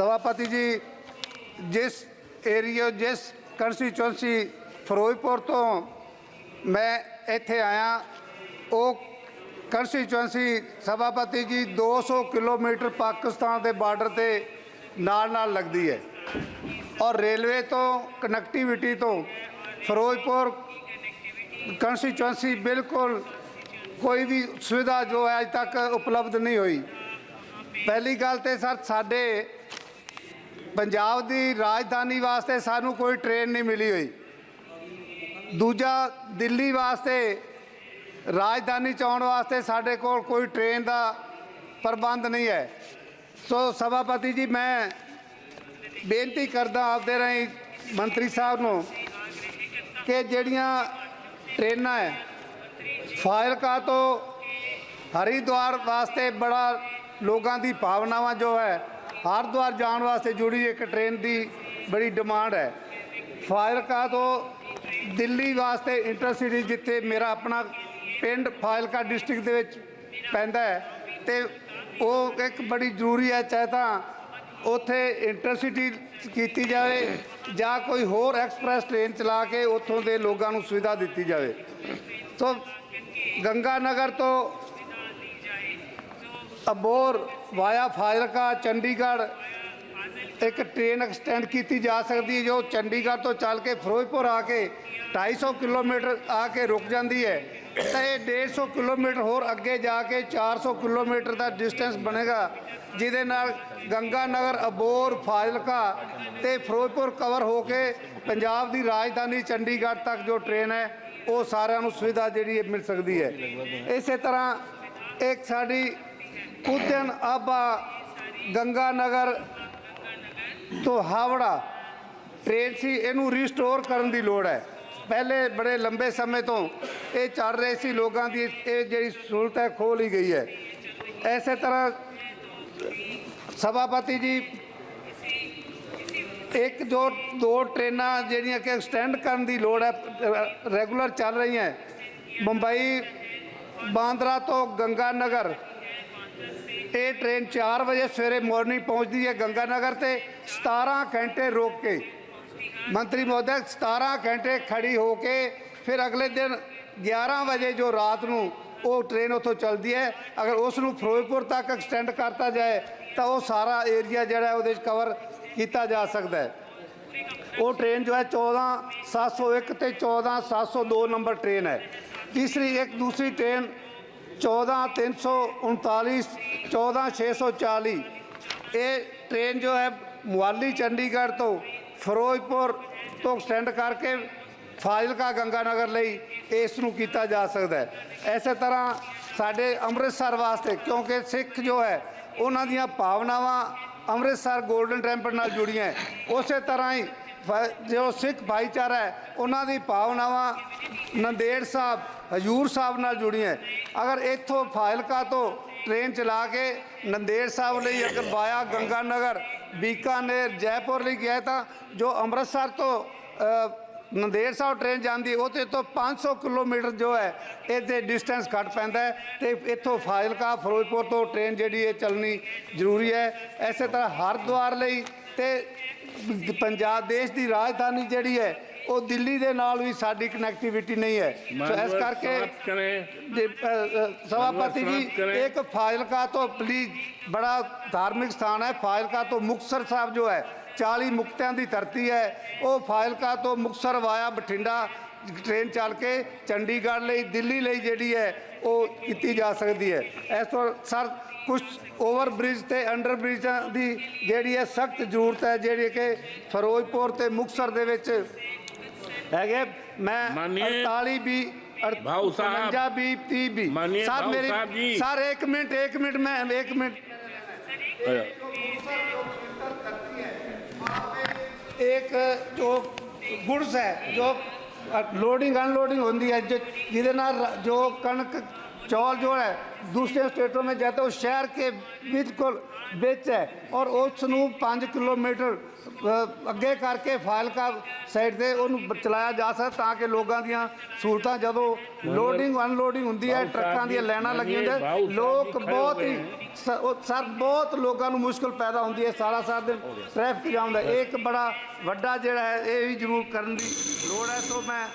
ਸਭਾਪਤੀ ਜੀ, ਜਿਸ ਏਰੀਆ ਜਿਸ ਕੰਸਟੀਚੁਐਂਸੀ ਫਿਰੋਜ਼ਪੁਰ ਤੋਂ ਮੈਂ ਇੱਥੇ ਆਇਆ, ਉਹ ਕੰਸਟੀਚੁਐਂਸੀ ਸਭਾਪਤੀ ਜੀ 200 ਕਿਲੋਮੀਟਰ ਪਾਕਿਸਤਾਨ ਦੇ ਬਾਰਡਰ ਤੇ ਨਾਲ ਨਾਲ ਲੱਗਦੀ ਹੈ। ਔਰ ਰੇਲਵੇ ਤੋਂ ਕਨੈਕਟੀਵਿਟੀ ਤੋਂ ਫਿਰੋਜ਼ਪੁਰ ਕੰਸਟੀਚੁਐਂਸੀ ਬਿਲਕੁਲ ਕੋਈ ਵੀ ਸੁਵਿਧਾ ਜੋ ਹੈ ਅਜ ਤੱਕ ਉਪਲਬਧ ਨਹੀਂ ਹੋਈ। ਪਹਿਲੀ ਗੱਲ ਤੇ ਸਰ, ਸਾਡੇ ਪੰਜਾਬ ਦੀ ਰਾਜਧਾਨੀ ਵਾਸਤੇ ਸਾਨੂੰ ਕੋਈ ਟ੍ਰੇਨ ਨਹੀਂ ਮਿਲੀ ਹੋਈ। ਦੂਜਾ, ਦਿੱਲੀ ਵਾਸਤੇ, ਰਾਜਧਾਨੀ ਚ ਆਉਣ ਵਾਸਤੇ ਸਾਡੇ ਕੋਲ ਕੋਈ ਟ੍ਰੇਨ ਦਾ ਪ੍ਰਬੰਧ ਨਹੀਂ ਹੈ। ਸੋ ਸਭਾਪਤੀ ਜੀ, ਮੈਂ ਬੇਨਤੀ ਕਰਦਾ ਆਪਦੇ ਰਾਹੀਂ ਮੰਤਰੀ ਸਾਹਿਬ ਨੂੰ ਕਿ ਜਿਹੜੀਆਂ ਟ੍ਰੇਨਾਂ ਹੈ, ਫਾਜ਼ਿਲਕਾ ਤੋਂ ਹਰੀਦੁਆਰ ਵਾਸਤੇ ਬੜਾ ਲੋਕਾਂ ਦੀ ਭਾਵਨਾਵਾਂ ਜੋ ਹੈ ਹਰਿਦੁਆਰ ਜਾਣ ਵਾਸਤੇ ਜੁੜੀ ਇੱਕ ਟ੍ਰੇਨ ਦੀ ਬੜੀ ਡਿਮਾਂਡ ਹੈ। ਫਾਜ਼ਿਲਕਾ ਤੋਂ ਦਿੱਲੀ ਵਾਸਤੇ ਇੰਟਰਸਿਟੀ ਜਿੱਥੇ ਮੇਰਾ ਆਪਣਾ ਪਿੰਡ ਫਾਜ਼ਿਲਕਾ ਡਿਸਟ੍ਰਿਕਟ ਦੇ ਵਿੱਚ ਪੈਂਦਾ ਹੈ ਤੇ ਉਹ ਇੱਕ ਬੜੀ ਜ਼ਰੂਰੀ ਹੈ, ਚਾਹੇ ਤਾਂ ਉੱਥੇ ਇੰਟਰਸਿਟੀ ਕੀਤੀ ਜਾਵੇ ਜਾਂ ਕੋਈ ਹੋਰ ਐਕਸਪ੍ਰੈਸ ਟ੍ਰੇਨ ਚਲਾ ਕੇ ਉੱਥੋਂ ਦੇ ਲੋਕਾਂ ਨੂੰ ਸੁਵਿਧਾ ਦਿੱਤੀ ਜਾਵੇ। ਸੋ ਗੰਗਾ ਨਗਰ ਤੋਂ ਅਬੋਰ ਵਾਇਆ ਫਾਜ਼ਿਲਕਾ, ਚੰਡੀਗੜ੍ਹ। ਇੱਕ ਟ੍ਰੇਨ ਐਕਸਟੈਂਡ ਕੀਤੀ ਜਾ ਸਕਦੀ ਹੈ, ਜੋ ਚੰਡੀਗੜ੍ਹ ਤੋਂ ਚੱਲ ਕੇ ਫਿਰੋਜ਼ਪੁਰ ਆ ਕੇ 250 ਕਿਲੋਮੀਟਰ ਆ ਕੇ ਰੁਕ ਜਾਂਦੀ ਹੈ। ਤਾਂ ਇਹ 150 ਕਿਲੋਮੀਟਰ ਹੋਰ ਅੱਗੇ ਜਾ ਕੇ 400 ਕਿਲੋਮੀਟਰ ਦਾ ਡਿਸਟੈਂਸ ਬਣੇਗਾ, ਜਿਹਦੇ ਨਾਲ ਗੰਗਾ ਨਗਰ, ਅਬੋਰ, ਫਾਜ਼ਿਲਕਾ ਤੇ ਫਿਰੋਜ਼ਪੁਰ ਕਵਰ ਹੋ ਕੇ ਪੰਜਾਬ ਦੀ ਰਾਜਧਾਨੀ ਚੰਡੀਗੜ੍ਹ ਤੱਕ ਜੋ ਟ੍ਰੇਨ ਹੈ, ਉਹ ਸਾਰਿਆਂ ਨੂੰ ਸੁਵਿਧਾ ਜਿਹੜੀ ਹੈ ਮਿਲ ਸਕਦੀ ਹੈ। ਇਸੇ ਤਰ੍ਹਾਂ ਇੱਕ ਸਾਡੀ ਉਦਨ ਆਬਾ ਗੰਗਾ ਨਗਰ ਤੋਂ ਹਾਵੜਾ ਟ੍ਰੇਨ ਸੀ ਇਹਨੂੰ ਰੀਸਟੋਰ ਕਰਨ ਦੀ ਲੋੜ ਹੈ ਪਹਿਲੇ ਬੜੇ ਲੰਬੇ ਸਮੇਂ ਤੋਂ ਇਹ ਚੱਲ ਰਹੇ ਸੀ ਲੋਕਾਂ ਦੀ ਇਹ ਜਿਹੜੀ ਸਹੂਲਤ ਹੈ ਖੋਹ ਲਈ ਗਈ ਹੈ ਐਸੇ ਤਰ੍ਹਾਂ ਸਭਾਪਤੀ ਜੀ ਇੱਕ ਜੋ ਦੋ ਟ੍ਰੇਨਾਂ ਜਿਹੜੀਆਂ ਕਿ ਐਕਸਟੈਂਡ ਕਰਨ ਦੀ ਲੋੜ ਹੈ ਰੈਗੂਲਰ ਚੱਲ ਰਹੀਆਂ ਮੁੰਬਈ ਬਾਂਦਰਾ ਤੋਂ ਗੰਗਾ ਨਗਰ ਇਹ ਟ੍ਰੇਨ 4 ਵਜੇ ਸਵੇਰੇ ਮਾਰਨਿੰਗ ਪਹੁੰਚਦੀ ਹੈ ਗੰਗਾਨਗਰ ਤੇ 17 ਘੰਟੇ ਰੋਕ ਕੇ। ਮੰਤਰੀ ਮਹੋਦਯ 17 ਘੰਟੇ ਖੜੀ ਹੋ ਕੇ ਫਿਰ ਅਗਲੇ ਦਿਨ 11 ਵਜੇ ਜੋ ਰਾਤ ਨੂੰ ਉਹ ਟ੍ਰੇਨ ਉੱਥੋਂ ਚੱਲਦੀ ਹੈ। ਅਗਰ ਉਸ ਨੂੰ ਫਿਰੋਜ਼ਪੁਰ ਤੱਕ ਐਕਸਟੈਂਡ ਕਰਤਾ ਜਾਏ, ਤਾਂ ਉਹ ਸਾਰਾ ਏਰੀਆ ਜਿਹੜਾ ਉਹਦੇ ਵਿੱਚ ਕਵਰ ਕੀਤਾ ਜਾ ਸਕਦਾ ਹੈ। ਉਹ ਟ੍ਰੇਨ ਜੋ ਹੈ 14701 ਤੇ 14702 ਨੰਬਰ ਟ੍ਰੇਨ ਹੈ। ਤੀਸਰੀ, ਇੱਕ ਦੂਸਰੀ ਟ੍ਰੇਨ 14339 14640 ਇਹ ਟ੍ਰੇਨ ਜੋ ਹੈ ਮੁਹਾਲੀ, ਚੰਡੀਗੜ੍ਹ ਤੋਂ ਫਿਰੋਜ਼ਪੁਰ ਤੋਂ ਐਕਸਟੈਂਡ ਕਰਕੇ ਫਾਜ਼ਿਲਕਾ ਗੰਗਾਨਗਰ ਲਈ ਇਸ ਨੂੰ ਕੀਤਾ ਜਾ ਸਕਦਾ ਹੈ। ਐਸੇ ਤਰ੍ਹਾਂ ਸਾਡੇ ਅੰਮ੍ਰਿਤਸਰ ਵਾਸਤੇ, ਕਿਉਂਕਿ ਸਿੱਖ ਜੋ ਹੈ, ਉਹਨਾਂ ਦੀਆਂ ਭਾਵਨਾਵਾਂ ਅੰਮ੍ਰਿਤਸਰ 골ਡਨ ਟੈਂਪਲ ਨਾਲ ਜੁੜੀਆਂ ਉਸੇ ਤਰ੍ਹਾਂ ਹੀ ਜੋ ਸਿੱਖ ਭਾਈਚਾਰਾ ਹੈ, ਉਹਨਾਂ ਦੀ ਭਾਵਨਾਵਾਂ ਨੰਦੇੜ ਸਾਹਿਬ, ਹਜੂਰ ਸਾਹਿਬ ਨਾਲ ਜੁੜੀਆਂ ਅਗਰ ਇੱਥੋਂ ਫਾਜ਼ਿਲਕਾ ਤੋਂ ਟ੍ਰੇਨ ਚਲਾ ਕੇ ਨੰਦੇੜ ਸਾਹਿਬ ਲਈ ਅਗਰ ਵਾਇਆ ਗੰਗਾ ਨਗਰ, ਬੀਕਾਨੇਰ, ਜੈਪੁਰ ਲਈ ਗਿਆ ਤਾਂ ਜੋ ਅੰਮ੍ਰਿਤਸਰ ਤੋਂ ਨੰਦੇੜ ਸਾਹਿਬ ਟ੍ਰੇਨ ਜਾਂਦੀ ਹੈ ਉਹਦੇ ਤੋਂ 500 ਕਿਲੋਮੀਟਰ ਜੋ ਹੈ, ਇਹਦੇ ਡਿਸਟੈਂਸ ਘੱਟ ਪੈਂਦਾ ਹੈ ਤੇ ਇੱਥੋਂ ਫਾਜ਼ਿਲਕਾ, ਫਿਰੋਜ਼ਪੁਰ ਤੋਂ ਟ੍ਰੇਨ ਜਿਹੜੀ ਹੈ ਚੱਲਣੀ ਜ਼ਰੂਰੀ ਹੈ। ਐਸੇ ਤਰ੍ਹਾਂ ਹਰਿਦੁਆਰ ਲਈ ਤੇ ਪੰਜਾਬ ਦੇਸ਼ ਦੀ ਰਾਜਧਾਨੀ ਜਿਹੜੀ ਹੈ ਉਹ ਦਿੱਲੀ ਦੇ ਨਾਲ ਵੀ ਸਾਡੀ ਕਨੈਕਟੀਵਿਟੀ ਨਹੀਂ ਹੈ। ਸੋ ਇਸ ਕਰਕੇ ਸਭਾਪਤੀ ਜੀ ਇੱਕ ਫਾਜ਼ਿਲਕਾ ਤੋਂ ਪਲੀਜ਼ ਬੜਾ ਧਾਰਮਿਕ ਸਥਾਨ ਹੈ। ਫਾਜ਼ਿਲਕਾ ਤੋਂ ਮੁਕਸਰ ਸਾਹਿਬ ਜੋ ਹੈ 40 ਮੁਕਤਿਆਂ ਦੀ ਧਰਤੀ ਹੈ। ਉਹ ਫਾਜ਼ਿਲਕਾ ਤੋਂ ਮੁਕਸਰ ਵਾਇਆ ਬਠਿੰਡਾ ਟ੍ਰੇਨ ਚੱਲ ਕੇ ਚੰਡੀਗੜ੍ਹ ਲਈ ਦਿੱਲੀ ਲਈ ਜਿਹੜੀ ਹੈ ਉਹ ਕੀਤੀ ਜਾ ਸਕਦੀ ਹੈ। ਇਸ ਤੋਂ ਸਰ ਕੁਝ ਓਵਰ ਬ੍ਰਿਜ ਤੇ ਅੰਡਰ ਬ੍ਰਿਜਾਂ ਦੀ ਜਿਹੜੀ ਹੈ ਸਖਤ ਜ਼ਰੂਰਤ ਹੈ ਜਿਹੜੀ ਕਿ ਫਿਰੋਜ਼ਪੁਰ ਤੇ ਮੁਕਸਰ ਦੇ ਵਿੱਚ एक जो गुड्स है जो लोडिंग अनलोडिंग होती है जिदे जो कणक चौल जो है दूसरे स्टेटों में जाता है वो शहर के बिल्कुल को ਹੈ और ਉਸ ਨੂੰ 5 ਕਿਲੋਮੀਟਰ ਅੱਗੇ ਕਰਕੇ ਸਾਈਡ ਤੇ ਉਹਨੂੰ ਚਲਾਇਆ ਜਾ ਸਕਦਾ ਤਾਂ ਕਿ ਲੋਕਾਂ ਦੀਆਂ ਸਹੂਲਤਾਂ ਜਦੋਂ ਲੋਡਿੰਗ ਅਨਲੋਡਿੰਗ ਹੁੰਦੀ ਹੈ ਟਰੱਕਾਂ ਦੀਆਂ ਲਾਈਨਾਂ ਲੱਗੀਆਂ ਹੁੰਦੀਆਂ। ਲੋਕ ਬਹੁਤ ਹੀ ਸਰ ਬਹੁਤ ਲੋਕਾਂ ਨੂੰ ਮੁਸ਼ਕਲ ਪੈਦਾ ਹੁੰਦੀ ਹੈ ਸਾਰਾ ਸਾਰਾ ਦਿਨ ਟ੍ਰੈਫਿਕ ਜਾਮ ਦਾ ਇਹ ਇੱਕ ਬੜਾ ਵੱਡਾ ਜਿਹੜਾ ਹੈ ਇਹ ਵੀ ਜ਼ਰੂਰ ਕਰਨ ਦੀ ਲੋੜ ਹੈ। ਸੋ ਮੈਂ